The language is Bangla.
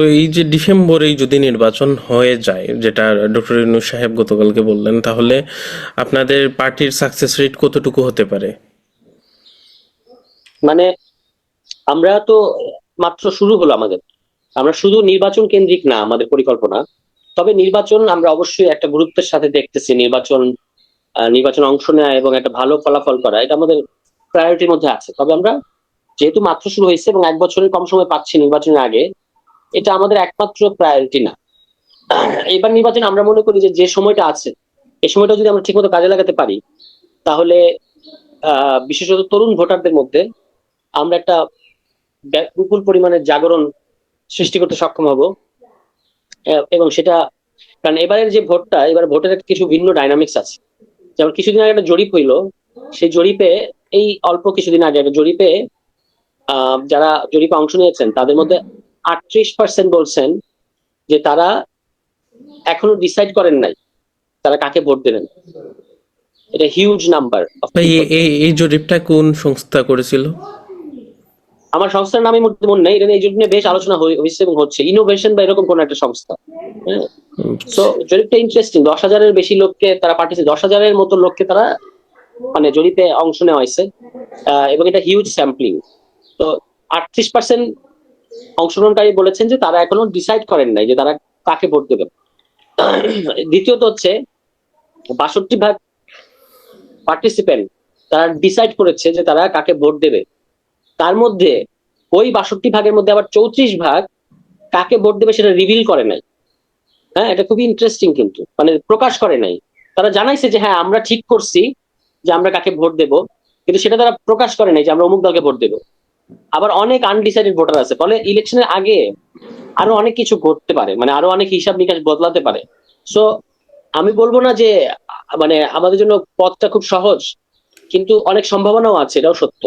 তো এই যে ডিসেম্বরেই যদি নির্বাচন হয়ে যায়, যেটা ডক্টর ইউনুস সাহেব গতকালকে বললেন, তাহলে আপনাদের পার্টির সাকসেস রেট কতটুকু হতে পারে? মানে আমরা তো মাত্র শুরু হলো আমাদের। আমরা শুধু নির্বাচন কেন্দ্রিক না, আমাদের পরিকল্পনা। তবে নির্বাচন আমরা অবশ্যই একটা গুরুত্বের সাথে দেখতেছি, নির্বাচন নির্বাচনে অংশ নেওয়া এবং একটা ভালো ফলাফল করা, এটা আমাদের প্রায়োরিটির মধ্যে আছে। তবে আমরা যেহেতু মাত্র শুরু হয়েছে এবং এক বছরের কম সময় পাচ্ছি নির্বাচনের আগে এটা আমাদের একমাত্র প্রায়োরিটি না। এবার নির্বাচন আমরা মনে করি যে যে সময়টা আছে এই সময়টা যদি আমরা ঠিকমতো কাজে লাগাতে পারি, তাহলে বিশেষত তরুণ ভোটারদের মধ্যে আমরা একটা বিপুল পরিমাণের জাগরণ সৃষ্টি করতে সক্ষম হব। এবং সেটা, কারণ এবারের যে ভোটটা, এবার ভোটের কিছু ভিন্ন ডাইনামিক্স আছে। যেমন কিছুদিন আগে একটা জরিপ হইল, সেই জরিপে, এই অল্প কিছুদিন আগে একটা জরিপে যারা জরিপে অংশ নিয়েছেন, তাদের মধ্যে আটত্রিশ পার্সেন্ট বলছেন যে তারা এখনও ডিসাইড করেন নাই তারা কাকে ভোট দেবেন। এটা হিউজ নাম্বার এই এই জরিপটা কোন সংস্থা করেছিল? আমার সংস্থার নামে মধ্যে মনে নেই এটা এই জন্য বেশ আলোচনা হয়েছে এবং হচ্ছে। ইনোভেশন বা এরকম কোন একটা সংস্থা। হ্যাঁ? সো জরিপটা ইন্টারেস্টিং দশ হাজারের বেশি লোককে তারা পাঠিয়েছে। দশ হাজারের মতো লোককে তারা মানে জরিপে অংশ নেওয়া হয়েছে। এবং এটা হিউজ স্যাম্পলিং তো আটত্রিশ পার্সেন্ট অংশগ্রহণকারী বলেছেন যে তারা এখনও ডিসাইড করেন নাই যে তারা কাকে ভোট দেবেন দ্বিতীয়ত হচ্ছে বাষট্টি ভাগ পার্টিসিপেন্ট তারা ডিসাইড করেছে যে তারা কাকে ভোট দেবে। তার মধ্যে ওই বাষট্টি ভাগের মধ্যে আবার চৌত্রিশ ভাগ কাকে ভোট দেবে সেটা রিভিল করে নাই। হ্যাঁ এটা খুবই ইন্টারেস্টিং কিন্তু মানে প্রকাশ করে নাই। তারা জানাইছে যে হ্যাঁ আমরা ঠিক করছি যে আমরা কাকে ভোট দেব, কিন্তু সেটা তারা প্রকাশ করে নাই যে আমরা অমুক দলকে ভোট দেব। আবার অনেক আনডিসাইডেড ভোটার আছে। ফলে ইলেকশনের আগে আরও অনেক কিছু ঘটতে পারে মানে আরও অনেক হিসাব নিকাশ বদলাতে পারে। সো আমি বলব না যে মানে আমাদের জন্য পথটা খুব সহজ, কিন্তু অনেক সম্ভাবনাও আছে, এটাও সত্য।